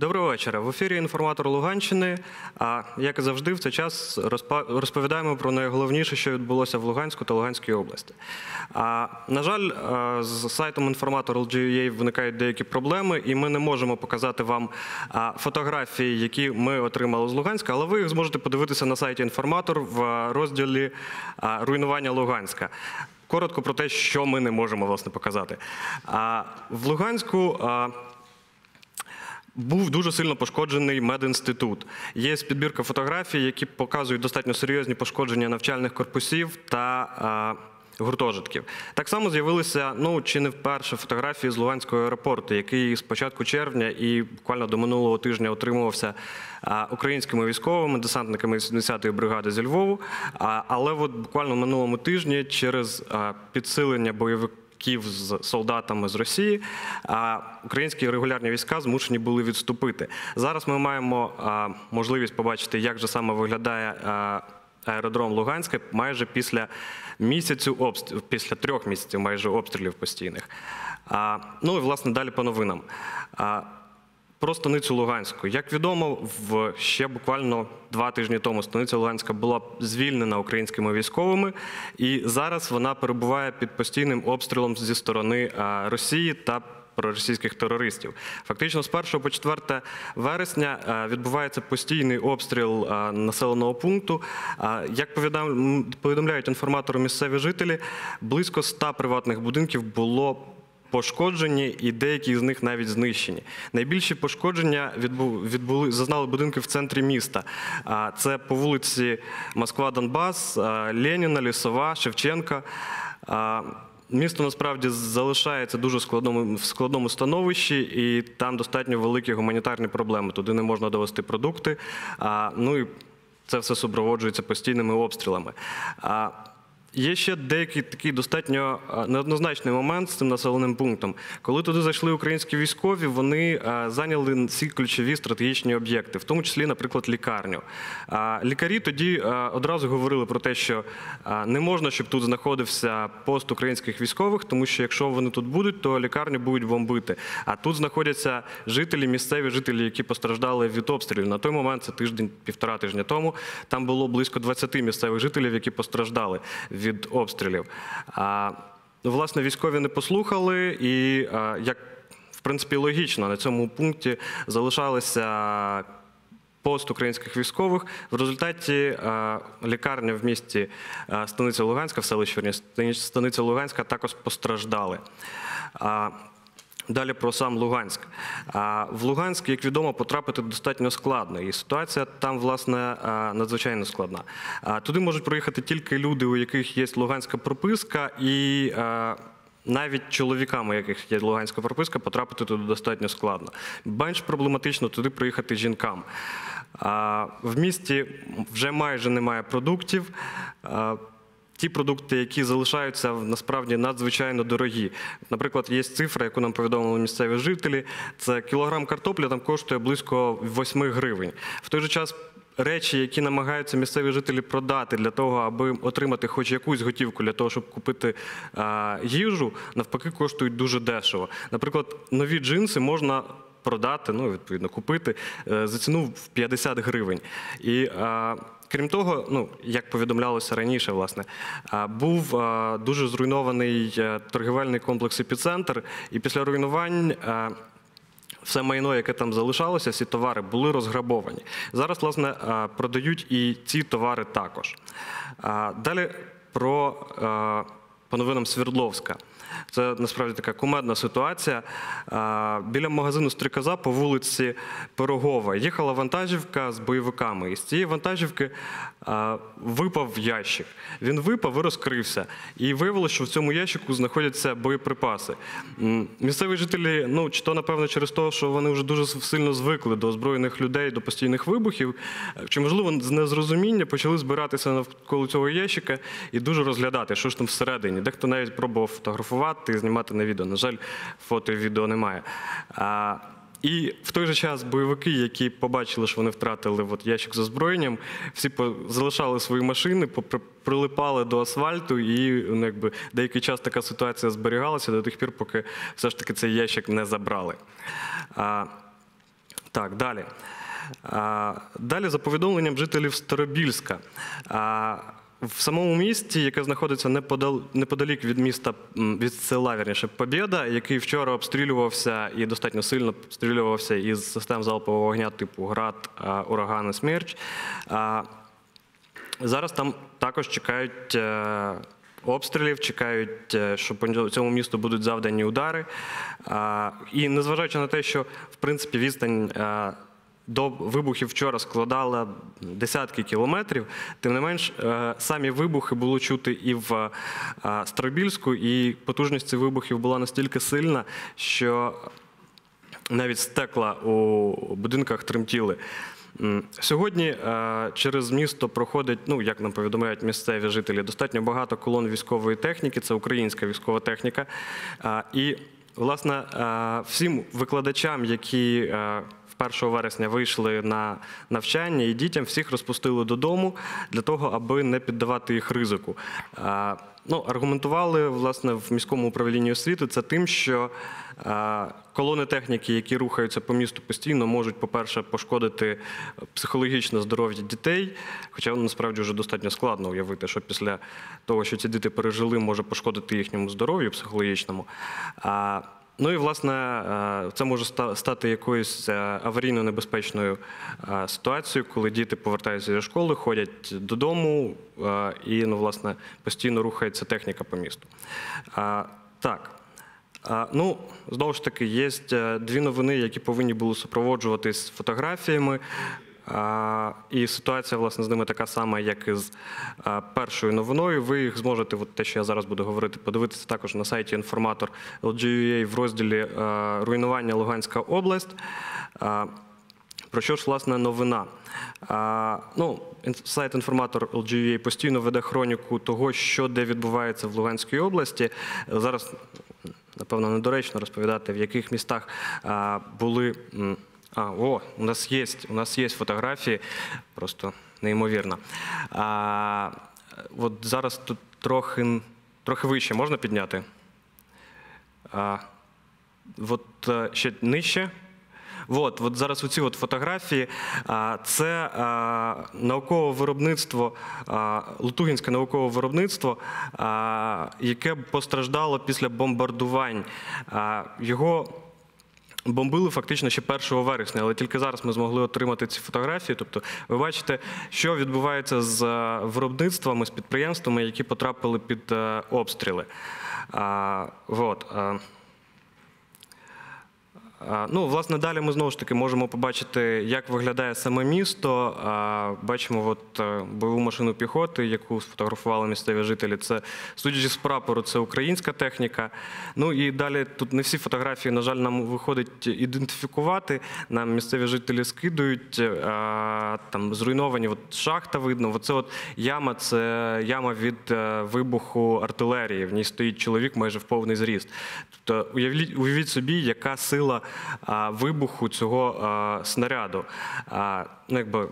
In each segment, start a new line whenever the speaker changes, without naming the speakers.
Доброго вечора. В ефірі інформатор Луганщини. А як і завжди, в цей час розповідаємо про найголовніше, що відбулося в Луганську та Луганській області. А, на жаль, з сайтом інформатор LGUA виникають деякі проблеми, і ми не можемо показати вам фотографії, які ми отримали з Луганська, але ви їх зможете подивитися на сайті інформатор в розділі руйнування Луганська. Коротко про те, що ми не можемо власне показати. В Луганську. Був дуже сильно пошкоджений медінститут. Є підбірка фотографій, які показують достатньо серйозні пошкодження навчальних корпусів та а, гуртожитків. Так само з'явилися ну чи не вперше фотографії з Луганського аеропорту, який з початку червня і буквально до минулого тижня отримувався а, українськими військовими десантниками 70-ї бригади зі Львову. А, але от буквально минулому тижні через підсилення бойових бойовиків з солдатами з Росії, а українські регулярні війська змушені були відступити. Зараз ми маємо можливість побачити, як же саме виглядає аеродром Луганська майже після місяцю обстрілів, після трьох місяців майже обстрілів постійних. Ну і власне далі по новинам. Про станицю Луганську. Як відомо, в ще буквально два тижні тому станиця Луганська була звільнена українськими військовими, і зараз вона перебуває під постійним обстрілом зі сторони Росії та проросійських терористів. Фактично, з 1 по 4 вересня відбувається постійний обстріл населеного пункту. Як повідомляють інформатори місцеві жителі, близько 100 приватних будинків було пошкоджені, і деякі з них навіть знищені. Найбільші пошкодження відбули зазнали будинки в центрі міста. Це по вулиці Москва-Донбас, а, Леніна, Лісова, Шевченка. Місто насправді залишається дуже складному в складному становищі, і там достатньо великі гуманітарні проблеми. Туди не можна довести продукти. А, ну і це все супроводжується постійними обстрілами. А, Є ще деякий такий достатньо неоднозначний момент з цим населеним пунктом. Коли туди зайшли українські військові, вони зайняли всі ключові стратегічні об'єкти, в тому числі, наприклад, лікарню. Лікарі тоді одразу говорили про те, що не можна, щоб тут знаходився пост українських військових, тому що якщо вони тут будуть, то лікарню будуть бомбити. А тут знаходяться жителі, місцеві жителі, які постраждали від обстрілів. На той момент це тиждень, півтора тижня тому. Там було близько 20 місцевих жителів, які постраждали від обстрілів. А, ну, власне, військові не послухали, і як в принципі логічно на цьому пункті залишалися. Пост українських військових в результаті лікарня в місті Станиця Луганська, в селищі Станиця Луганська також постраждали. Далі про сам Луганськ. В Луганськ, як відомо, потрапити достатньо складно, і ситуація там, власне, надзвичайно складна. Туди можуть проїхати тільки люди, у яких є луганська прописка, і навіть чоловікам, у яких є луганська прописка, потрапити туди достатньо складно. Менш проблематично туди приїхати жінкам. В місті вже майже немає продуктів. Ті продукти, які залишаються насправді надзвичайно дорогі. Наприклад, є цифра, яку нам повідомили місцеві жителі. Це кілограм картоплі там коштує близько 8 гривень. В той же час. Речі, які намагаються місцеві жителі продати для того, аби отримати хоч якусь готівку для того, щоб купити а, їжу, навпаки, коштують дуже дешево. Наприклад, нові джинси можна продати, ну відповідно купити е, за ціну в 50 гривень. І крім того, ну як повідомлялося раніше, власне, був дуже зруйнований е, торгівельний комплекс епіцентр, і після руйнувань. все майно, яке там залишалося, всі товари були розграбовані. Зараз, власне, продають і ці товари також. Далі про по новинам Свердловська. Це насправді така кумедна ситуація. Біля магазину Стрікоза по вулиці Пирогова їхала вантажівка з бойовиками. І з цієї вантажівки випав ящик. Він випав і розкрився. І виявилося, що в цьому ящику знаходяться боєприпаси. Місцеві жителі, ну чи то напевно через те, що вони вже дуже сильно звикли до озброєних людей, до постійних вибухів, чи можливо з незрозуміння почали збиратися навколо цього ящика і дуже розглядати, що ж там всередині. Дехто навіть пробував фотографувати і знімати на відео. На жаль, фото і відео немає. І в той же час бойовики, які побачили, що вони втратили от ящик з озброєнням, всі залишали свої машини, прилипали до асфальту, і ну, якби, деякий час така ситуація зберігалася до тих пір, поки все ж таки цей ящик не забрали. А, Так, далі. А, Далі, за повідомленням жителів Старобільська, а, в самому місті, яке знаходиться неподалік від міста, від села, вірніше, Побєда, який вчора обстрілювався і достатньо сильно обстрілювався із систем залпового вогня типу ГРАД, Ураган і Смерч. Зараз там також чекають е, обстрілів, чекають, е, що по цьому місту будуть завдані удари. І незважаючи на те, що в принципі відстань. До вибухів вчора складала десятки кілометрів. Тим не менш, е, самі вибухи було чути і в е, Старобільську, і потужність цих вибухів була настільки сильна, що навіть стекла у будинках тремтіли. Сьогодні е, через місто проходить, ну як нам повідомляють місцеві жителі, достатньо багато колон військової техніки. Це українська військова техніка. І власне всім викладачам, які 1 вересня вийшли на навчання і дітям, всіх розпустили додому для того, аби не піддавати їх ризику. Ну, аргументували власне в міському управлінні освіти це тим, що колони техніки, які рухаються по місту постійно, можуть, по-перше, пошкодити психологічне здоров'я дітей. Хоча насправді вже достатньо складно уявити, що після того, що ці діти пережили, може пошкодити їхньому здоров'ю психологічному. Ну і власне е, це може ста- стати якоюсь е, аварійно небезпечною е, ситуацією, коли діти повертаються зі школи, ходять додому і ну, власне постійно рухається техніка по місту. Так. Ну, знову ж таки, є дві новини, які повинні були супроводжуватись фотографіями. І ситуація, власне, з ними така сама, як і з першою новиною. Ви їх зможете, от те, що я зараз буду говорити, подивитися також на сайті інформатор LGUA в розділі Руйнування Луганська область. Про що ж власне новина? А, ну, сайт інформатор LGUA постійно веде хроніку того, що де відбувається в Луганській області. Зараз напевно недоречно розповідати, в яких містах а, були. м, А, о, у нас є, у нас є фотографії, просто неймовірно. А, от зараз тут трохи, трохи вище можна підняти? А, от е, ще нижче. От, от зараз оці от фотографії. Це наукове виробництво, Лутугінське наукове виробництво, яке постраждало після бомбардувань. Його бомбили фактично ще 1 вересня, але тільки зараз ми змогли отримати ці фотографії. Тобто, ви бачите, що відбувається з е, виробництвами, з підприємствами, які потрапили під е, обстріли. А, вот, а, Ну, власне, далі ми знову ж таки можемо побачити, як виглядає саме місто. Бачимо от е, бойову машину піхоти, яку сфотографували місцеві жителі. Це, судячи з прапору, це українська техніка. Ну і далі тут не всі фотографії, на жаль, нам виходить ідентифікувати. Нам місцеві жителі скидують там зруйновані от шахта. Видно, оце от яма, це яма від е, вибуху артилерії. В ній стоїть чоловік майже в повний зріст. Тобто, уявіть, собі, яка сила вибуху цього снаряду. Ну, якби,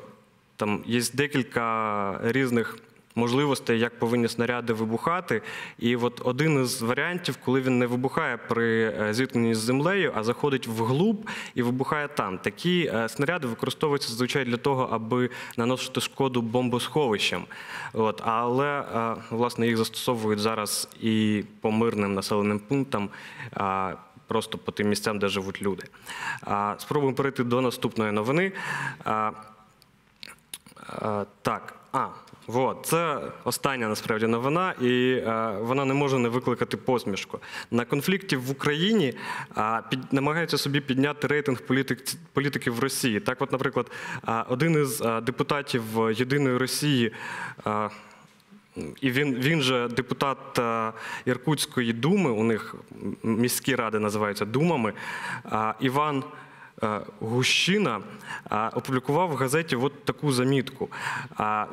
там є декілька різних. Можливостей, як повинні снаряди вибухати, і от один із варіантів, коли він не вибухає при е, зіткненні з землею, а заходить вглуб і вибухає там. Такі е, снаряди використовуються зазвичай для того, аби наносити шкоду бомбосховищам. От, але е, власне їх застосовують зараз і по мирним населеним пунктам. Просто по тим місцям, де живуть люди. Спробуємо перейти до наступної новини. Так, а, от, це остання насправді новина, і вона не може не викликати посмішку. На конфлікті в Україні намагаються собі підняти рейтинг політик, політиків в Росії. Так, от, наприклад, один із депутатів Єдиної Росії. І він, він же депутат е, Іркутської думи, у них міські ради називаються думами. Іван е, Гущина е, опублікував в газеті от таку замітку.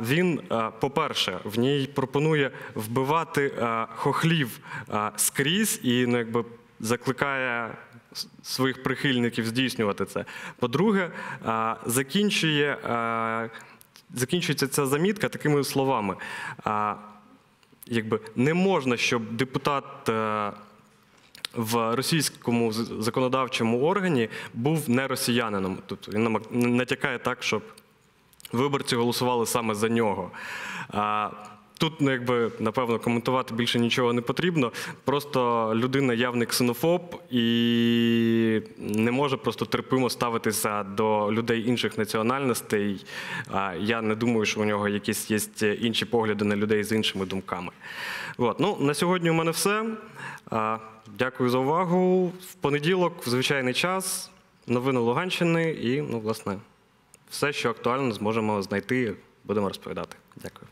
Він, по-перше, в ній пропонує вбивати хохлів скрізь і ну, якби закликає своїх прихильників здійснювати це. По-друге, закінчує. Закінчується ця замітка такими словами. А, якби не можна, щоб депутат е, в російському законодавчому органі був не росіянином. Тобто він натякає так, щоб виборці голосували саме за нього. Тут, ну, якби, напевно, коментувати більше нічого не потрібно. Просто людина явний ксенофоб і не може просто терпимо ставитися до людей інших національностей. Я не думаю, що у нього якісь є інші погляди на людей з іншими думками. От. Ну, на сьогодні у мене все. Дякую за увагу. В понеділок, в звичайний час, новини Луганщини і, ну, власне, все, що актуально, зможемо знайти, будемо розповідати. Дякую.